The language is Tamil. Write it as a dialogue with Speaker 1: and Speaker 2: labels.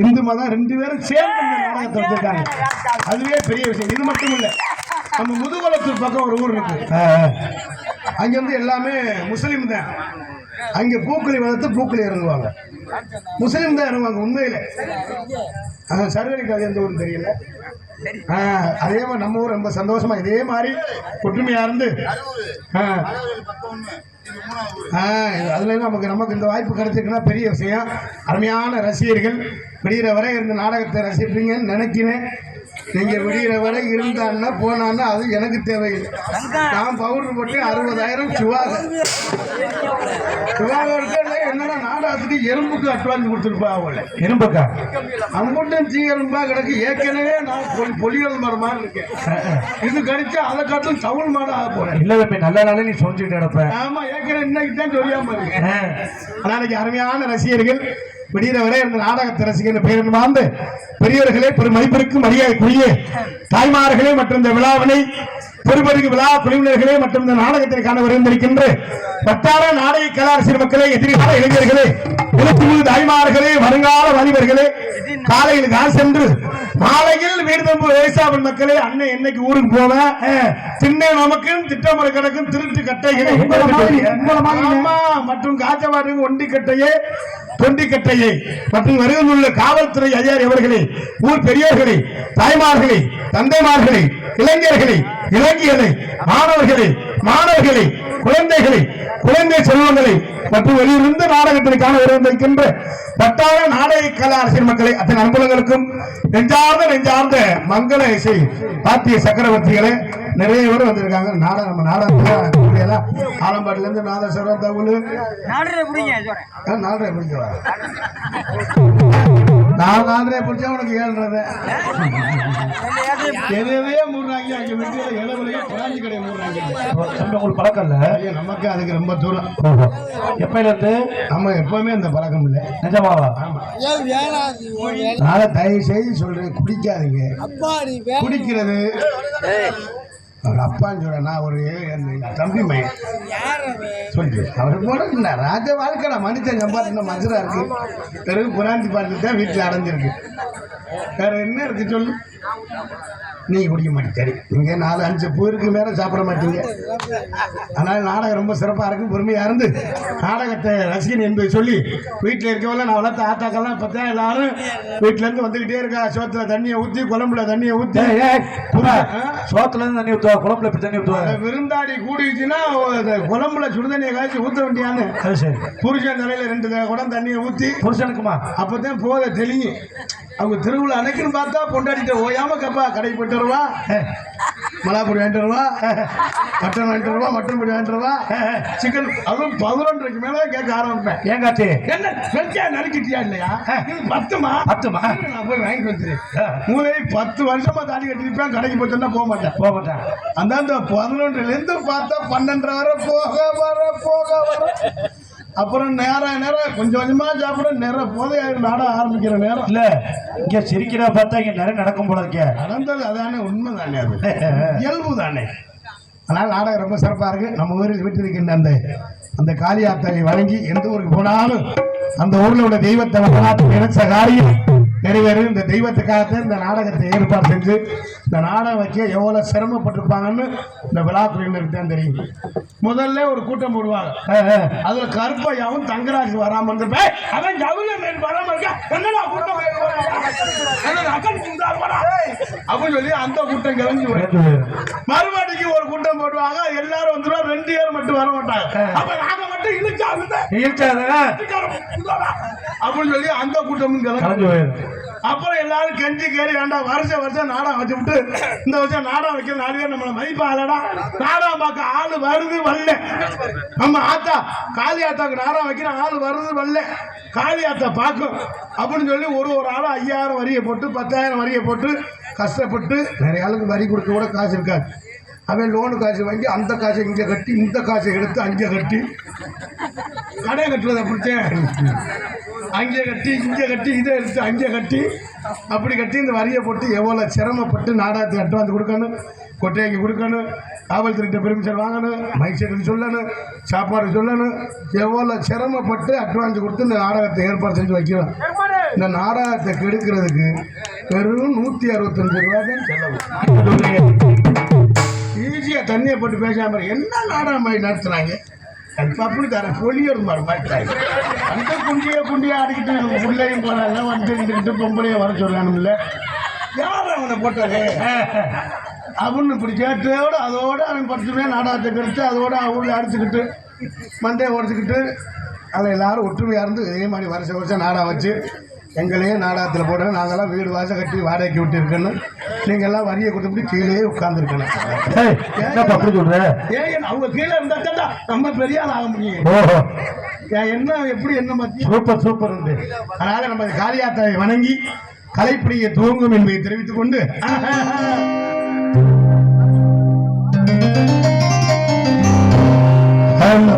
Speaker 1: இந்து மதம் ரெண்டு பேரும் சேர்ந்து இந்த நாடகத்தை வச்சிருக்காங்க. அதுவே பெரிய விஷயம். இது மட்டும் இல்ல நம்ம முதுகுளத்தூர் பக்கம் ஒரு ஊர் இருக்கு. அங்க வந்து எல்லாமே முஸ்லீம் தான். அங்க பூக்களி வளர்த்து பூக்களி இறங்குவாங்க. முஸ்லீம் தான் இறங்குவாங்க உண்மையில. சர்வரிக்கு அது எந்த ஊரும் தெரியல. அதே மாதிரி நம்ம ஊர் ரொம்ப சந்தோஷமா இதே மாதிரி ஒற்றுமையா இருந்து அதுல நமக்கு நமக்கு இந்த வாய்ப்பு கிடைச்சிருக்குன்னா பெரிய விஷயம். அருமையான ரசிகர்கள். விடுகிற வரை இந்த நாடகத்தை ரசிப்பீங்கன்னு நினைக்கிறேன். நீங்க விடிகிற வரை இருந்தான்னா போனான்னா அது எனக்கு தேவையில்லை. நான் பவுடர் போட்டு அறுபதாயிரம் சிவாக சிவாக இருக்க என்னன்னா நாடகத்துக்கு எறும்புக்கு அட்வான்ஸ் கொடுத்துருப்பா அவளை.
Speaker 2: இரும்பக்கா
Speaker 1: அம்புட்டும் தீ எறும்பா கிடக்கு ஏற்கனவே நான் பொல் பொலியல் மரம் மாதிரி இருக்கேன். இது கடிச்சா அதை காட்டும் தவுள் மாடு ஆக போறேன்.
Speaker 2: இல்ல தம்பி நல்ல நாளே நீ சொல்லிட்டு கிடப்ப.
Speaker 1: ஆமா ஏற்கனவே இன்னைக்கு தான் சொல்லாம இருக்கேன் நாளைக்கு அருமையான ரசிகர்கள் விடுகிறவரே இந்த நாடகத்தை ரசிகர் பெயர் வாழ்ந்து பெரியவர்களே பெரும் மதிப்பிற்கும் மரியாதைக்குரிய தாய்மார்களே மற்றும் இந்த விழாவினை பெருமதிக்கு விழா குழுவினர்களே மற்றும் இந்த நாடகத்திற்கான காண விருந்திருக்கின்ற வட்டார நாடக கலாரசியர் மக்களே எதிர்கால இளைஞர்களே எழுத்துமுழு தாய்மார்களே வருங்கால வாலிபர்களே காலையில் கால் சென்று மாலையில் வீடு தம்பு விவசாய மக்களே அண்ணன் என்னைக்கு ஊருக்கு போவேன் திண்ணை நமக்கும் திட்டமுறை கிடக்கும் திருட்டு கட்டைகளை மற்றும் காச்சவாடு ஒண்டி கட்டையே தொண்டி கட்டையை மற்றும் உள்ள காவல்துறை அதிகாரி அவர்களே ஊர் பெரியோர்களே தாய்மார்களே தந்தைமார்களே இளைஞர்களே இளைஞர்களே மாணவர்களே மாணவர்களே குழந்தைகளை குழந்தை செல்வங்களை மற்றும் வெளியிலிருந்து நாடகத்தில் காண வருகின்ற வட்டார நாடக கலா அரசியல் மக்களை அத்தனை அன்புலங்களுக்கும் நெஞ்சார்ந்த நெஞ்சார்ந்த மங்கள இசை பாத்திய சக்கரவர்த்திகளே நிறைய பேர் வந்திருக்காங்க. நாடகம் நம்ம நாடகத்துல ஆலம்பாட்டில இருந்து நாதஸ்வரம் தவுள்.
Speaker 3: நாடுறத புடிங்க சொல்றேன்
Speaker 1: நாலரை பிடிக்கவா நான் நாலரை பிடிச்சா உனக்கு ஏழ்றது. எதையே மூடுறாங்க அங்க வெட்டியில இளவலையே பிராஞ்சி கடை மூடுறாங்க.
Speaker 2: தம்பி உங்களுக்கு பழக்கம் இல்ல?
Speaker 1: நமக்கு அதுக்கு ரொம்ப தூரம்.
Speaker 2: எப்பையில இருந்து
Speaker 1: நம்ம எப்பவுமே அந்த பழக்கம் இல்லை.
Speaker 2: நிஜமாவா?
Speaker 1: அதனால தயவு செய்து சொல்றேன் குடிக்காதீங்க. குடிக்கிறது. அப்பான்னு சொல்றேன் நான் ஒரு என் தம்பி மையன் சொல்லு. அவர் போட இல்லை ராஜ வாழ்க்கை மனுஷன் சம்பாதிக்கணும் மதுரா இருக்கு. பிறகு புராந்தி பார்த்து தான் வீட்டில் அடைஞ்சிருக்கு. வேற என்ன இருக்கு சொல்லு? நீங்க குடிக்க மாட்டீங்க சரி நீங்க நாலு அஞ்சு பேருக்கு மேல சாப்பிட மாட்டீங்க. அதனால நாடகம் ரொம்ப சிறப்பா இருக்கும் பொறுமையா இருந்து நாடகத்தை ரசிகன் என்பதை சொல்லி வீட்டில் இருக்கவங்கள நான் வளர்த்த ஆத்தாக்கெல்லாம் பார்த்தா எல்லாரும் வீட்டுல இருந்து வந்துகிட்டே இருக்கா. சோத்துல தண்ணியை ஊத்தி குழம்புல தண்ணியை ஊத்தி.
Speaker 2: ஏய், ஏய், புறா,
Speaker 1: ஆ?
Speaker 2: சோத்துல இருந்து தண்ணி ஊத்துவா குழம்புல இப்படி தண்ணி
Speaker 1: அந்த விருந்தாடி கூடிச்சுன்னா குழம்புல சுடுதண்ணியை காய்ச்சி ஊத்த வேண்டியான்னு.
Speaker 2: சரி.
Speaker 1: புருஷன் தலையில ரெண்டு குடம் தண்ணியை ஊத்தி
Speaker 2: புருஷனுக்குமா?
Speaker 1: அப்பதான் போத தெளிங்க அவங்க திருவிழா அன்னைக்குன்னு பார்த்தா பொண்டாடிட்ட ஓயாம கப்பா கடைக்கு போயிட்டு வருவா? மலாப்பொடி வாங்கிட்டு வருவா? மட்டன் வாங்கிட்டு வருவா? மட்டன் பொடி வாங்கிட்டு வருவா? சிக்கன் அதுவும் பதினொன்றைக்கு மேல கேட்க ஆரம்பிப்பேன்.
Speaker 2: ஏங்காச்சி
Speaker 1: என்ன வெட்டியா நறுக்கிட்டியா இல்லையா? இது பத்துமா?
Speaker 2: பத்துமா?
Speaker 1: நான் போய் வாங்கிட்டு வந்துடுறேன். மூளை பத்து வருஷமா தாடி கட்டிருப்பேன் கடைக்கு போச்சுன்னா போக மாட்டேன்.
Speaker 2: போக மாட்டான்.
Speaker 1: அந்த அந்த பதினொன்றுல இருந்து பார்த்தா பன்னெண்டரை வரை போக வர போக வர. அப்புறம் நேரம் நேரம் கொஞ்சம் கொஞ்சமா சாப்பிட நேரம் போதையாயிரம் நாட ஆரம்பிக்கிற நேரம்.
Speaker 2: இல்ல இங்க சிரிக்கிறா பார்த்தா இங்க நிறைய நடக்கும் போல இருக்கே.
Speaker 1: நடந்தது அதானே உண்மை தானே அது. இயல்பு தானே அதனால் நாடகம் ரொம்ப சிறப்பாக இருக்கு. நம்ம ஊரில் விட்டிருக்கின்ற அந்த அந்த காளியாத்தனை வணங்கி எந்த ஊருக்கு போனாலும் அந்த ஊரில் உள்ள தெய்வத்தை வணங்காத்து நினைச்ச காரியம் நிறைவேறும் இந்த தெய்வத்துக்காகத்தான் இந்த நாடகத்தை ஏற்பாடு செஞ்சு இந்த நாடகம் வைக்க எவ்வளோ சிரமப்பட்டிருப்பாங்கன்னு இந்த விழாக்குழுவினருக்கு தான் தெரியும். முதல்ல ஒரு கூட்டம் போடுவாங்க. அதுல கருப்பையாவும் தங்கராஜ் வராம இருந்திருப்பேன் அவன் ஜவுளி மேல் வராம இருக்கா? என்னடா கூட்டம்? அப்படின்னு சொல்லி அந்த கூட்டம் கிளம்பி. மறுபடிக்கு ஒரு கூட்டம் போடுவாங்க. எல்லாரும் வந்துருவா ரெண்டு பேர் மட்டும் வர மாட்டாங்க. அப்ப நாங்க இழுச்சா
Speaker 2: இழுச்சாத,
Speaker 1: அப்படின்னு சொல்லி அந்த
Speaker 2: கலைஞ்சு போயிரும்
Speaker 1: அப்புறம் எல்லாரும் கெஞ்சி கேரி வேண்டாம் வருஷம் வருஷம் நாடகம் வச்சு விட்டு இந்த வருஷம் நாடகம் வைக்கிற நாலு பேர் நம்மளை மதிப்பாளடா நாடகம் பார்க்க ஆளு வருது வரல. நம்ம ஆத்தா காளி ஆத்தாக்கு நாடகம் வைக்கிற ஆளு வருது வரல. காளி ஆத்தா பார்க்கும். அப்படின்னு சொல்லி ஒரு ஒரு ஆளும் ஐயாயிரம் வரியை போட்டு பத்தாயிரம் வரியை போட்டு கஷ்டப்பட்டு நிறைய ஆளுக்கு வரி கொடுக்க கூட காசு இருக்காது. அவன் லோனு காசு வாங்கி அந்த காசை இங்கே கட்டி இந்த காசை எடுத்து அங்கே கட்டி. கடை கட்டுறது அப்படித்தான் அங்கே கட்டி இங்கே கட்டி இதை எடுத்து அங்கே கட்டி. அப்படி கட்டி இந்த வரியை போட்டு எவ்வளோ சிரமப்பட்டு நாடகத்தை அட்வான்ஸ் கொடுக்கணும் கொட்டைக்கு கொடுக்கணும் காவல்துறைகிட்ட பெர்மிஷன் வாங்கணும் மைசெட்டுக்கு சொல்லணும் சாப்பாடு சொல்லணும். எவ்வளோ சிரமப்பட்டு அட்வான்ஸ் கொடுத்து இந்த நாடகத்தை ஏற்பாடு செஞ்சு வைக்கிறோம். இந்த நாடகத்தை கெடுக்கிறதுக்கு வெறும் நூற்றி அறுபத்தஞ்சு ரூபா தான் செலவு. ஈஸியாக தண்ணியை போட்டு பேசாம என்ன நாடகம் மாதிரி நடத்துனாங்க அப்படி தர பொலியர் மாதிரி மாட்டாங்க அந்த குண்டியை குண்டியை அடிக்கிட்டு பிள்ளையும் போனாங்க வந்து இருந்துக்கிட்டு பொம்பளையும் வர சொல்றானுங்கள யார் அவனை போட்டாரு அவனு இப்படி கேட்டதோடு அதோடு அவன் படுத்துமே நாடகத்தை கெடுத்து அதோட அவங்கள அடிச்சுக்கிட்டு மண்டையை உடச்சிக்கிட்டு அதை எல்லாரும் ஒற்றுமையாக இருந்து இதே மாதிரி வருஷம் வருஷம் நாடகம் வச்சு எங்களையும் நாடகத்தில் போட நாங்கள்லாம் வீடு வாசல் கட்டி வாடகைக்கு விட்டு இருக்கேன்னு நீங்கள் எல்லாம் வரியை கொடுத்துட்டு கீழே உட்காந்துருக்கணும்
Speaker 2: அப்படி சொல்ற?
Speaker 1: ஏன் அவங்க கீழே இருந்தா தான்டா நம்ம பெரிய ஆள் ஆக முடியும். என்ன எப்படி என்ன மத்திய
Speaker 2: சூப்பர் சூப்பர் உண்டு.
Speaker 1: அதனால நம்ம காளியாத்தாவை வணங்கி கலைப்பிடியை துவங்கும் என்பதை தெரிவித்துக் கொண்டு.
Speaker 2: ஹலோ